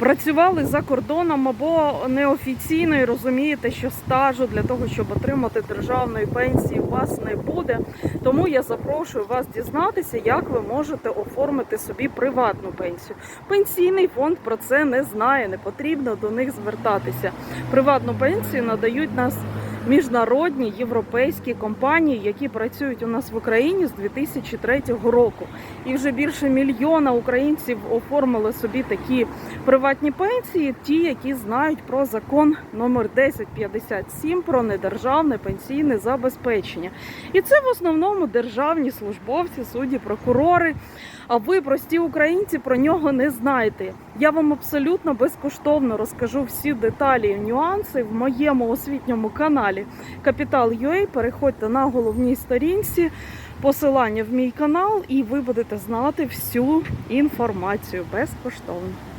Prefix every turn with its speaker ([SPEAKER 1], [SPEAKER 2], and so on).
[SPEAKER 1] працювали за кордоном або неофіційно і розумієте, що стажу для того, щоб отримати державної пенсії, у вас не буде. Тому я запрошую вас дізнатися, як ви можете оформити собі приватну пенсію. Пенсійний фонд про це не знає, не потрібно до них звертатися. Приватну пенсію надають нас міжнародні європейські компанії, які працюють у нас в Україні з 2003 року. І вже більше мільйона українців оформили собі такі приватні пенсії, ті, які знають про закон номер 1057 про недержавне пенсійне забезпечення. І це в основному державні службовці, судді, прокурори. А ви, прості українці, про нього не знаєте. Я вам абсолютно безкоштовно розкажу всі деталі і нюанси в моєму освітньому каналі Капітал UA. Переходьте на головній сторінці, посилання в мій канал, і ви будете знати всю інформацію безкоштовно.